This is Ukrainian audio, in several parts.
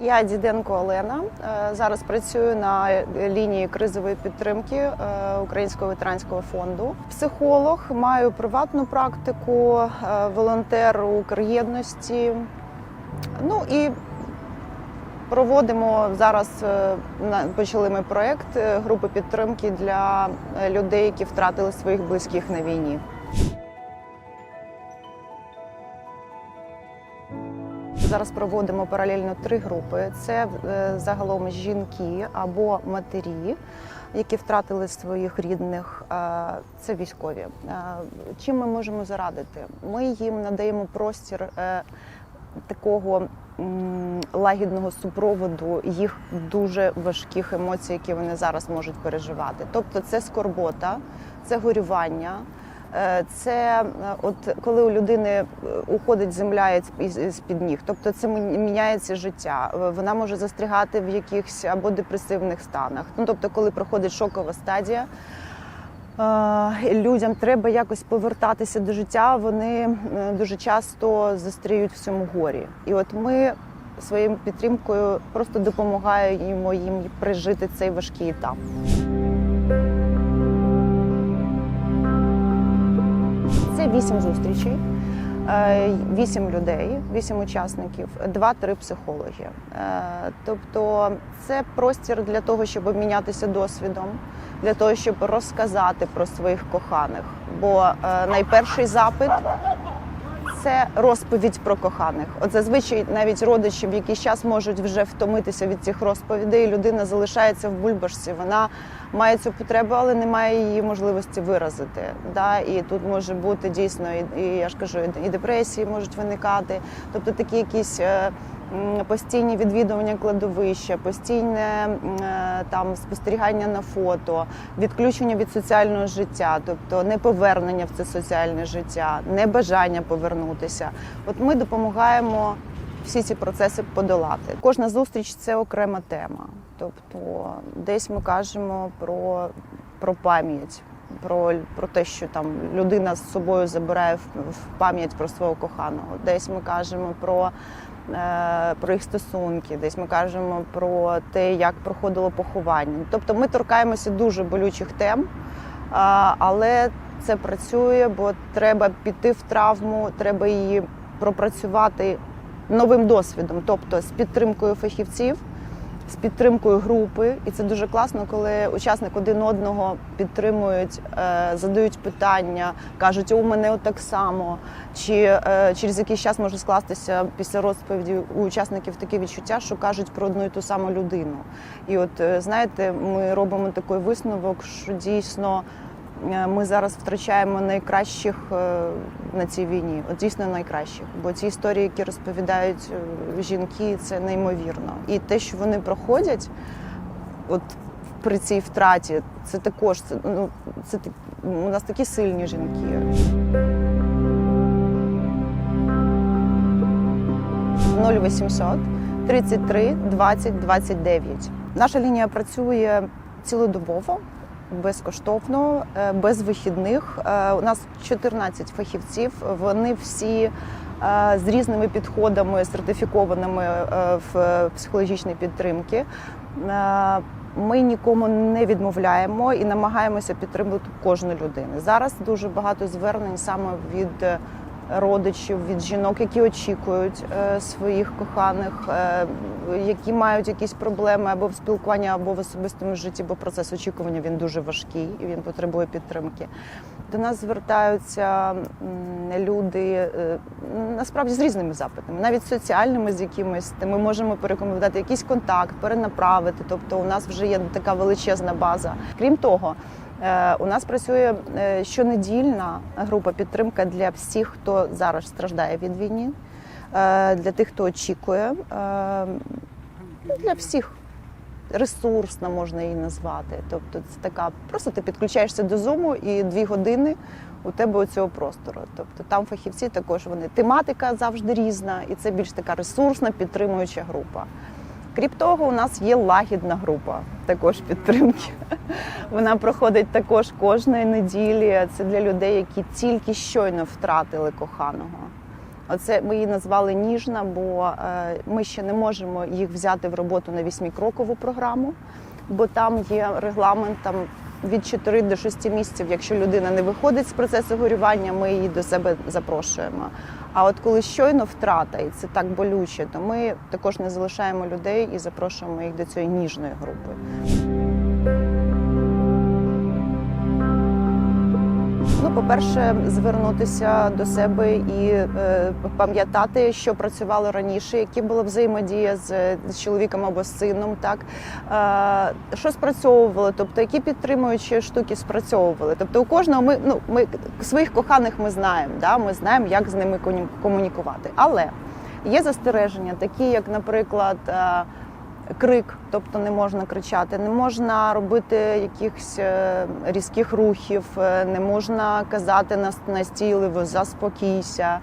Я Діденко Олена. Е, Зараз працюю на лінії кризової підтримки е, Українського ветеранського фонду. Психолог, маю приватну практику, е, волонтер у Укрєдності. Ну і проводимо зараз. Почали ми проект групи підтримки для людей, які втратили своїх близьких на війні. Зараз проводимо паралельно три групи. Це е, загалом жінки або матері, які втратили своїх рідних. Це військові. Чим ми можемо зарадити? Ми їм надаємо простір е, такого лагідного супроводу їх дуже важких емоцій, які вони зараз можуть переживати. Тобто, це скорбота, це горювання. Е, Це е, от коли у людини е, уходить земля з під ніг, тобто це мі- міняється життя. Вона може застрягати в якихось або депресивних станах. Ну тобто, коли проходить шокова стадія. Людям треба якось повертатися до життя. Вони дуже часто застріють в цьому горі. І от ми своєю підтримкою просто допомагаємо їм пережити цей важкий етап. Це вісім зустрічей, е, вісім людей, вісім учасників, два-три психологи. Е, Тобто це простір для того, щоб обмінятися досвідом, для того, щоб розказати про своїх коханих. Бо е, найперший запит це розповідь про коханих. От зазвичай навіть родичі в якийсь час можуть вже втомитися від цих розповідей. Людина залишається в бульбашці. Вона має цю потребу, але не має її можливості виразити. Да? І тут може бути дійсно і, і я ж кажу, і депресії можуть виникати. Тобто такі якісь. Постійні відвідування кладовища, постійне е, там спостерігання на фото, відключення від соціального життя, тобто неповернення в це соціальне життя, небажання повернутися. От ми допомагаємо всі ці процеси подолати. Кожна зустріч це окрема тема. Тобто, десь ми кажемо про, про пам'ять. Про, про те, що там людина з собою забирає в, пам'ять про свого коханого. Десь ми кажемо про, е, про їх стосунки, десь ми кажемо про те, як проходило поховання. Тобто ми торкаємося дуже болючих тем, а, але це працює, бо треба піти в травму, треба її пропрацювати новим досвідом, тобто з підтримкою фахівців, з підтримкою групи. І це дуже класно, коли учасник один одного підтримують, е, задають питання, кажуть, у мене отак само. Чи е, через якийсь час може скластися після розповіді у учасників таке відчуття, що кажуть про одну і ту саму людину. І от е, знаєте, ми робимо такий висновок, що дійсно. Е, Ми зараз втрачаємо найкращих е, на цій війні, от дійсно найкращих. Бо ці історії, які розповідають е, жінки, це неймовірно. І те, що вони проходять, от при цій втраті, це також це, ну, це у нас такі сильні жінки. 0800 33 20 29. Наша лінія працює цілодобово, безкоштовно, е, без вихідних. Е, У нас 14 фахівців. Вони всі е, з різними підходами, сертифікованими в психологічній підтримці. Ми нікому не відмовляємо і намагаємося підтримувати кожну людину. Зараз дуже багато звернень саме від родичів, від жінок, які очікують е, своїх коханих, е, які мають якісь проблеми або в спілкуванні, або в особистому житті, бо процес очікування він дуже важкий і він потребує підтримки. До нас звертаються люди е, насправді з різними запитами, навіть соціальними з якимись. Ми можемо порекомендувати якийсь контакт, перенаправити. Тобто, у нас вже є така величезна база. Крім того. Е, У нас працює е, щонедільна група підтримка для всіх, хто зараз страждає від війни, е, для тих, хто очікує, для всіх. Ресурсна можна її назвати. Тобто це така, просто ти підключаєшся до зуму і дві години у тебе у цього простору. Тобто там фахівці також вони тематика завжди різна, і це більш така ресурсна підтримуюча група. Крім того, у нас є лагідна група також підтримки. Вона проходить також кожної неділі. Це для людей, які тільки щойно втратили коханого. Оце ми її назвали ніжна, бо е, ми ще не можемо їх взяти в роботу на вісьмікрокову програму, бо там є регламент там від 4 до 6 місяців. Якщо людина не виходить з процесу горювання, ми її до себе запрошуємо. А от коли щойно втрата, і це так болюче, то ми також не залишаємо людей і запрошуємо їх до цієї ніжної групи. Ну, по-перше, звернутися до себе і е, пам'ятати, що працювало раніше, які була взаємодія з, чоловіком або з сином, так е, що спрацьовувало, тобто які підтримуючі штуки спрацьовували. Тобто, у кожного ми ну ми своїх коханих ми знаємо, да, ми знаємо, як з ними комунікувати. Але є застереження, такі як, наприклад. Крик, тобто не можна кричати, не можна робити якихось е, різких рухів, е, не можна казати нас- настійливо заспокійся,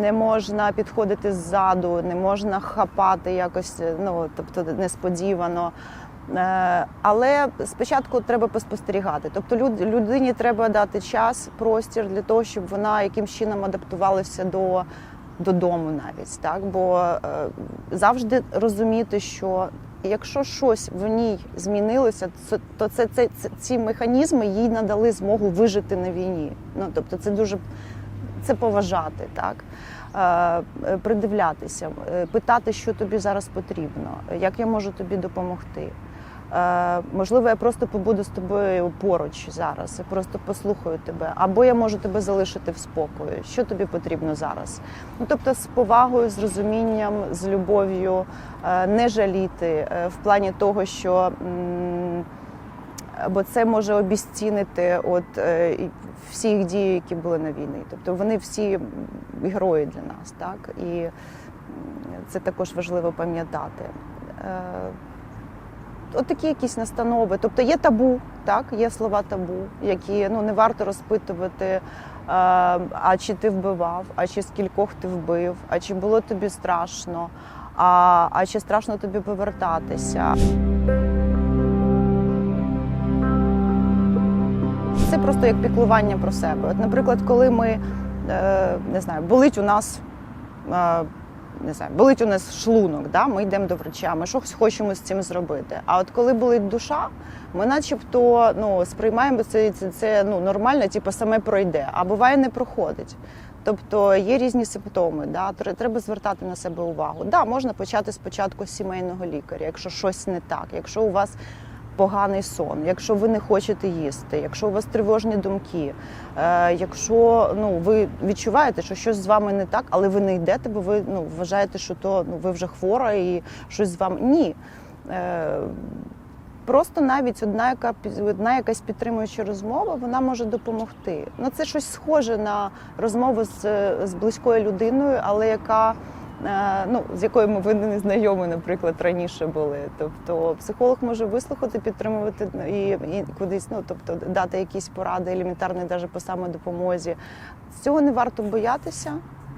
не можна підходити ззаду, не можна хапати якось, е, ну тобто несподівано. Але спочатку треба поспостерігати. Тобто люд- людині треба дати час, простір для того, щоб вона якимсь чином адаптувалася до додому навіть так, бо е, завжди розуміти, що якщо щось в ній змінилося, це- то це, це, це ці механізми їй надали змогу вижити на війні. Ну тобто, це дуже це поважати, так. Е, е, Придивлятися, питати, що тобі зараз потрібно, як я можу тобі допомогти. Е, Можливо, я просто побуду з тобою поруч зараз і просто послухаю тебе, або я можу тебе залишити в спокої. Що тобі потрібно зараз? Ну тобто, з повагою, з розумінням, з любов'ю, е, не жаліти е, в плані того, що бо це може обіцінити от і всі їх дії, які були на війні. Тобто вони всі герої для нас, так і це також важливо пам'ятати. Е, От такі якісь настанови. Тобто є табу, так, є слова табу, які ну не варто розпитувати, е, а чи ти вбивав, а чи скількох ти вбив, а чи було тобі страшно, а, а чи страшно тобі повертатися. Це просто як піклування про себе. От, наприклад, коли ми е, не знаю, болить у нас. Не знаю, болить у нас шлунок, да? ми йдемо до врача, ми щось хочемо з цим зробити. А от коли болить душа, ми начебто ну, сприймаємо це, це, це ну, нормально, типу, саме пройде, а буває не проходить. Тобто є різні симптоми, да? треба звертати на себе увагу. Да, можна почати спочатку з сімейного лікаря, якщо щось не так, якщо у вас поганий сон, якщо ви не хочете їсти, якщо у вас тривожні думки, е, якщо ну, ви відчуваєте, що щось з вами не так, але ви не йдете, бо ви ну, вважаєте, що то ну, ви вже хвора і щось з вами. Ні. Е, Просто навіть одна, яка одна якась підтримуюча розмова, вона може допомогти. Ну це щось схоже на розмову з, з близькою людиною, але яка ну з якою ви не знайомі, наприклад, раніше були. Тобто психолог може вислухати, підтримувати ну, і, і кудись, ну тобто дати якісь поради, елементарні, навіть по самодопомозі. Цього не варто боятися.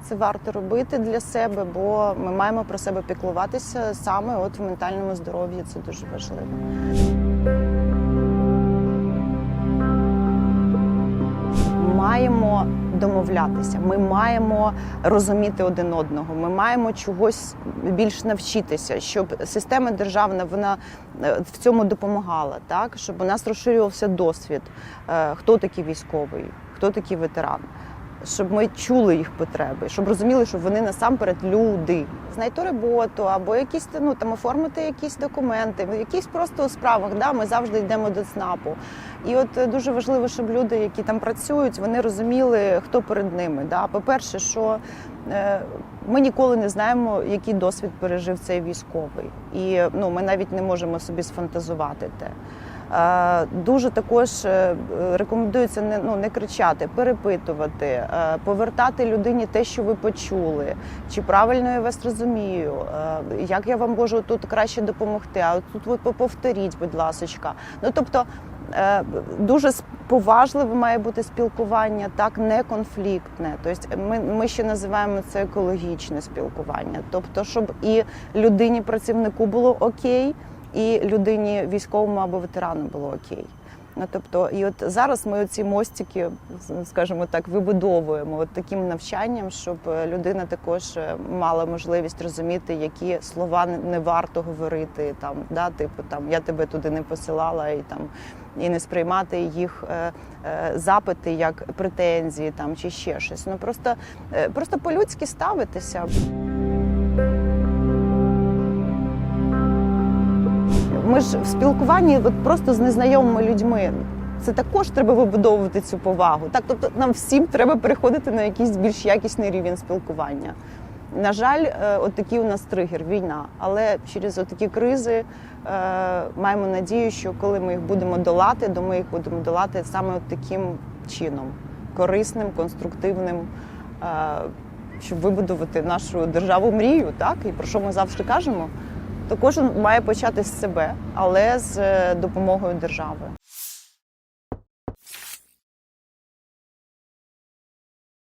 Це варто робити для себе, бо ми маємо про себе піклуватися саме от в ментальному здоров'ї. Це дуже важливо. Маємо домовлятися, ми маємо розуміти один одного. Ми маємо чогось більш навчитися, щоб система державна вона е, в цьому допомагала, так щоб у нас розширювався досвід, е, хто такий військовий, хто такий ветеран. Щоб ми чули їх потреби, щоб розуміли, що вони насамперед люди. Знайти роботу або якісь ну там оформити якісь документи, якісь просто у справах. Да, ми завжди йдемо до ЦНАПу. І от е, дуже важливо, щоб люди, які там працюють, вони розуміли, хто перед ними. Да. По-перше, що е, ми ніколи не знаємо, який досвід пережив цей військовий, і ну ми навіть не можемо собі сфантазувати те. Е, Дуже також е, рекомендується не ну не кричати, перепитувати, е, повертати людині те, що ви почули, чи правильно я вас розумію, як я вам можу тут краще допомогти. А тут ви повторіть, будь ласочка. Ну тобто. Дуже поважливе має бути спілкування, так не конфліктне. Тобто ми, ми ще називаємо це екологічне спілкування. Тобто, щоб і людині працівнику було окей, і людині військовому або ветерану було окей. Ну, тобто, і от зараз ми ці мостики, скажімо так, вибудовуємо от таким навчанням, щоб е, людина також е, мала можливість розуміти, які слова не- варто говорити. Там, да, типу, там я тебе туди не посилала, і там і не сприймати їх е, е, запити як претензії там чи ще щось. Ну просто, е, просто по-людськи ставитися. Ми ж в спілкуванні от просто з незнайомими людьми. Це також треба вибудовувати цю повагу. Так, тобто нам всім треба переходити на якийсь більш якісний рівень спілкування. На жаль, е, от такий у нас тригер війна. Але через такі кризи е, маємо надію, що коли ми їх будемо долати, то ми їх будемо долати саме от таким чином корисним, конструктивним, е, щоб вибудувати нашу державу мрію, так і про що ми завжди кажемо. То кожен має почати з себе, але з е, допомогою держави.